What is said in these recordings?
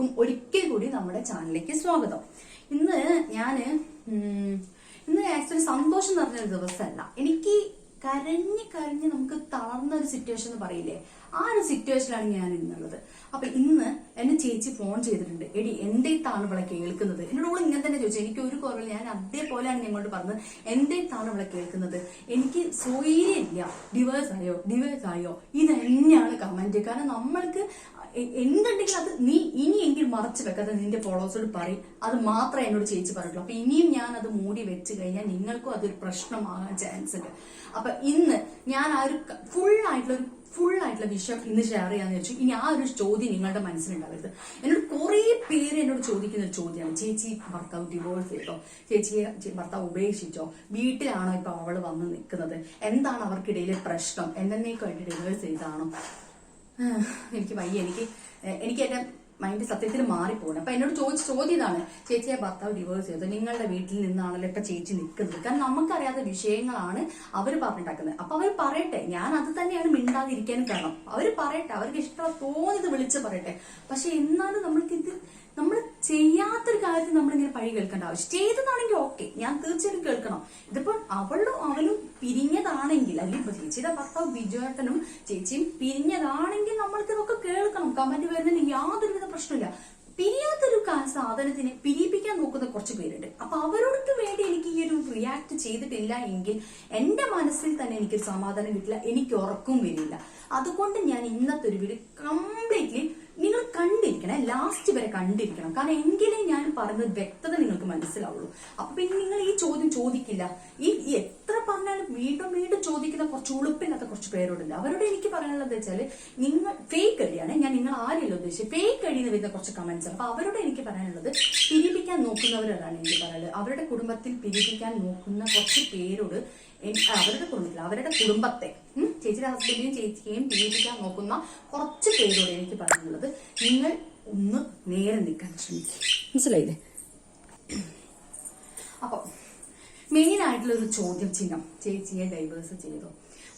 എല്ലാവർക്കും ഒരിക്കൽ കൂടി നമ്മുടെ ചാനലിലേക്ക് സ്വാഗതം. ഇന്ന് ഞാൻ ഇന്ന് ആക്ച്വലി സന്തോഷം നിറഞ്ഞൊരു ദിവസമല്ല. എനിക്ക് കരഞ്ഞ് കരഞ്ഞ് നമുക്ക് തളർന്ന ഒരു സിറ്റുവേഷൻ എന്ന് പറയില്ലേ? ആ ഒരു സിറ്റുവേഷനിലാണ് ഞാൻ ഇന്നുള്ളത്. അപ്പൊ ഇന്ന് എന്നെ ചേച്ചി ഫോൺ ചെയ്തിട്ടുണ്ട്. എടി എന്തേത്താണ് ഇവിടെ കേൾക്കുന്നത്. എന്നോട് ഇങ്ങനെ തന്നെ ചോദിച്ചു. എനിക്ക് ഒരു കുറവില്ല. ഞാൻ അതേപോലെയാണ് ഞങ്ങളോട് പറഞ്ഞത്. എന്തേത്താണ് ഇവിടെ കേൾക്കുന്നത്. എനിക്ക് സ്വൈര്യമില്ല. ഡിവേഴ്സ് ആയോ? ഡിവേഴ്സ് ആയോ? ഇത് തന്നെയാണ് കമന്റ് കാരണം നമ്മൾക്ക് എന്തുണ്ടെങ്കിലും അത് നീ ഇനിയെങ്കിലും മറച്ചു വെക്കാതെ നിന്റെ ഫോളോവേഴ്സോട് പറയും. അത് മാത്രമേ എന്നോട് ചേച്ചി പറഞ്ഞിട്ടുള്ളൂ. അപ്പൊ ഇനിയും ഞാൻ അത് മൂടി വെച്ച് കഴിഞ്ഞാൽ നിങ്ങൾക്കും അതൊരു പ്രശ്നമാകാൻ ചാൻസ് ഉണ്ട്. അപ്പൊ ഇന്ന് ഞാൻ ആ ഒരു ഫുൾ ആയിട്ടുള്ള ഒരു ഫുൾ ആയിട്ടുള്ള വിഷയം ഇന്ന് ഷെയർ ചെയ്യാന്ന് വെച്ചു ഇനി ആ ഒരു ചോദ്യം നിങ്ങളുടെ മനസ്സിലുണ്ടാവരുത്. എന്നോട് കുറെ പേര് എന്നോട് ചോദിക്കുന്ന ഒരു ചോദ്യമാണ്. ചേച്ചി ഭർത്താവ് ഡിവോഴ്സ് ചെയ്തോ? ചേച്ചിയെ ഭർത്താവ് ഉപേക്ഷിച്ചോ? വീട്ടിലാണോ ഇപ്പൊ അവൾ വന്ന് നിൽക്കുന്നത്? എന്താണ് അവർക്കിടയിലെ പ്രശ്നം? എന്നേക്കായിട്ട് ഡിവോഴ്സ് ചെയ്താണോ? എനിക്ക് വയ്യ. എനിക്ക് എനിക്ക് എന്റെ മൈൻഡ് സത്യത്തിൽ മാറിപ്പോകണം അപ്പൊ എന്നോട് ചോദിച്ച ചോദ്യം ഇതാണ് ചേച്ചിയെ ഭർത്താവ് ഡിവോഴ്സ് ചെയ്തു. നിങ്ങളുടെ വീട്ടിൽ നിന്നാണല്ലോ ഇപ്പൊ ചേച്ചി നിൽക്കുന്നത്. കാരണം നമുക്കറിയാത്ത വിഷയങ്ങളാണ് അവർ പറഞ്ഞിട്ടാക്കുന്നത് അപ്പൊ അവർ പറയട്ടെ. ഞാൻ അത് തന്നെയാണ് മിണ്ടാതിരിക്കാനും കാരണം. അവർ പറയട്ടെ. അവർക്ക് ഇഷ്ടം തോന്നിയത് വിളിച്ച് പറയട്ടെ. പക്ഷെ എന്നാലും നമ്മൾക്ക് ഇത് നമ്മൾ ചെയ്യാത്തൊരു കാര്യത്തിൽ നമ്മളിങ്ങനെ പഴി കേൾക്കേണ്ട ആവശ്യം. ചെയ്തതാണെങ്കിൽ ഓക്കെ ഞാൻ തീർച്ചയായിട്ടും കേൾക്കണം. ഇതിപ്പോ അവളും അവനും പിരിഞ്ഞതാണെങ്കിൽ അല്ലെങ്കിൽ ചേച്ചിയുടെ ഭർത്താവ് ബിജുവേട്ടനും ചേച്ചിയും പിരിഞ്ഞതാണെങ്കിൽ നമ്മൾക്ക് ഇതൊക്കെ കേൾക്കണം. കമന്റ് വരുന്നതിന് യാതൊരുവിധ പ്രശ്നമില്ല പിരിയാത്തൊരു സാധനത്തിനെ പിരിയിപ്പിക്കാൻ നോക്കുന്ന കുറച്ച് പേരുണ്ട്. അപ്പൊ അവരോടൊക്കെ വേണ്ടി എനിക്ക് ഈ ഒരു റിയാക്ട് ചെയ്തിട്ടില്ല എങ്കിൽ എന്റെ മനസ്സിൽ തന്നെ എനിക്ക് സമാധാനം കിട്ടില്ല. എനിക്ക് ഉറക്കും വരില്ല. അതുകൊണ്ട് ഞാൻ ഇന്നത്തെ ഒരു വീഡിയോ കംപ്ലീറ്റ്ലി നിങ്ങൾ കണ്ടിരിക്കണം. ലാസ്റ്റ് വരെ കണ്ടിരിക്കണം. കാരണം എങ്കിലേ ഞാൻ പറയുന്നത് വ്യക്തത നിങ്ങൾക്ക് മനസ്സിലാവുള്ളൂ. അപ്പൊ പിന്നെ നിങ്ങൾ ഈ ചോദ്യം ചോദിക്കില്ല. ഈ എത്ര പറഞ്ഞാലും വീണ്ടും വീണ്ടും ചോദിക്കുന്ന കുറച്ച് ഉളുപ്പില്ലാത്ത കുറച്ച് പേരോടുണ്ട്. അവരോട് എനിക്ക് പറയാനുള്ളത് വെച്ചാൽ നിങ്ങൾ ഫേക്ക് കഴിയാണ് ഞാൻ നിങ്ങൾ ആരെയല്ല ഉദ്ദേശിച്ചത്? ഫേക്ക് കഴിയുന്ന വരുന്ന കുറച്ച് കമന്റ്സ് അപ്പൊ അവരോട് എനിക്ക് പറയാനുള്ളത് പിരിപ്പിക്കാൻ നോക്കുന്നവരോടാണ് എനിക്ക് പറയാനുള്ളത്. അവരുടെ കുടുംബത്തിൽ പിരിപ്പിക്കാൻ നോക്കുന്ന കുറച്ച് പേരോട് അവരുടെ കുടുംബത്തിൽ അവരുടെ കുടുംബത്തെ ചേച്ചിയുടെ ഹസ്ബൻഡിനെയും ചേച്ചിയെയും പിരിപ്പിക്കാൻ നോക്കുന്ന കുറച്ച് പേരോട് എനിക്ക് പറയാനുള്ളത്. നിങ്ങൾ ഒന്ന് നേരെ നിൽക്കാൻ ശ്രമിക്കുക മനസ്സിലായില്ലേ? അപ്പൊ മെയിൻ ആയിട്ടുള്ള ഒരു ചോദ്യം ചിഹ്നം. ചേച്ചിയെ ഡൈവേഴ്സ് ചെയ്തോ.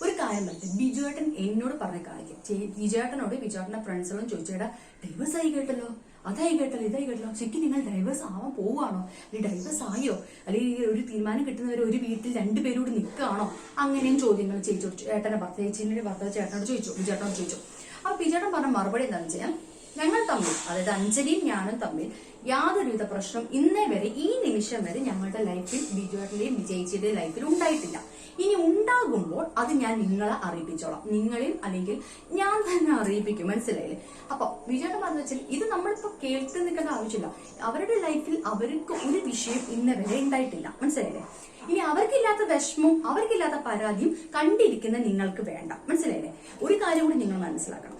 ഒരു കാര്യം പറ്റും ബിജുവേട്ടൻ എന്നോട് പറഞ്ഞ കാര്യം. ബിജുവേട്ടനോട് ബിജുവേട്ടന്റെ ഫ്രണ്ട്സുകളും ചോദിച്ചേടാ ഡൈവേഴ്സ് ആയി കേട്ടല്ലോ? അതായി കേട്ടല്ലോ ഇതായി കേട്ടല്ലോ? ശരിക്കും നിങ്ങൾ ഡൈവേഴ്സ് ആവാൻ പോവുകയാണോ? അല്ലെങ്കിൽ ഡൈവേഴ്സ് ആയോ? അല്ലെങ്കിൽ ഒരു തീരുമാനം കിട്ടുന്നവർ ഒരു വീട്ടിൽ രണ്ടുപേരോട് നിൽക്കുകയാണോ? അങ്ങനെയും ചോദ്യങ്ങൾ ചേച്ചി ഏട്ടനെ ഭർത്താവ് ചേച്ചിന്റെ ഭർത്താവ് ചേട്ടനോട് ചോദിച്ചു ബിജുവേട്ടനോട് ചോദിച്ചു. അപ്പൊ ബിജുവേട്ടൻ പറഞ്ഞ മറുപടി എന്താണെന്ന് വെച്ചാൽ ഞങ്ങൾ തമ്മിൽ അതായത് അഞ്ജലിയും ഞാനും തമ്മിൽ യാതൊരുവിധ പ്രശ്നം ഇന്നേ വരെ ഈ നിമിഷം വരെ ഞങ്ങളുടെ ലൈഫിൽ ബിജുവേട്ടന്റെയും വിജയിച്ചിയുടെയും ലൈഫിൽ ഉണ്ടായിട്ടില്ല. ഇനി ഉണ്ടാകുമ്പോൾ അത് ഞാൻ നിങ്ങളെ അറിയിപ്പിച്ചോളാം. നിങ്ങളിൽ അല്ലെങ്കിൽ ഞാൻ തന്നെ അറിയിപ്പിക്കും. മനസ്സിലായില്ലേ? അപ്പൊ വിജയേട്ടൻ പറഞ്ഞു വെച്ചാൽ ഇത് നമ്മളിപ്പോ കേട്ട് നിൽക്കേണ്ട ആവശ്യമില്ല. അവരുടെ ലൈഫിൽ അവർക്ക് ഒരു വിഷയം ഇന്നേ വരെ ഉണ്ടായിട്ടില്ല. മനസ്സിലായില്ലേ? ഇനി അവർക്കില്ലാത്ത വിഷമവും അവർക്കില്ലാത്ത പരാതിയും കണ്ടിരിക്കുന്ന നിങ്ങൾക്ക് വേണ്ട. മനസ്സിലായില്ലേ? ഒരു കാര്യം കൂടി നിങ്ങൾ മനസ്സിലാക്കണം.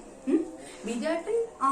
വിജയേട്ടൻ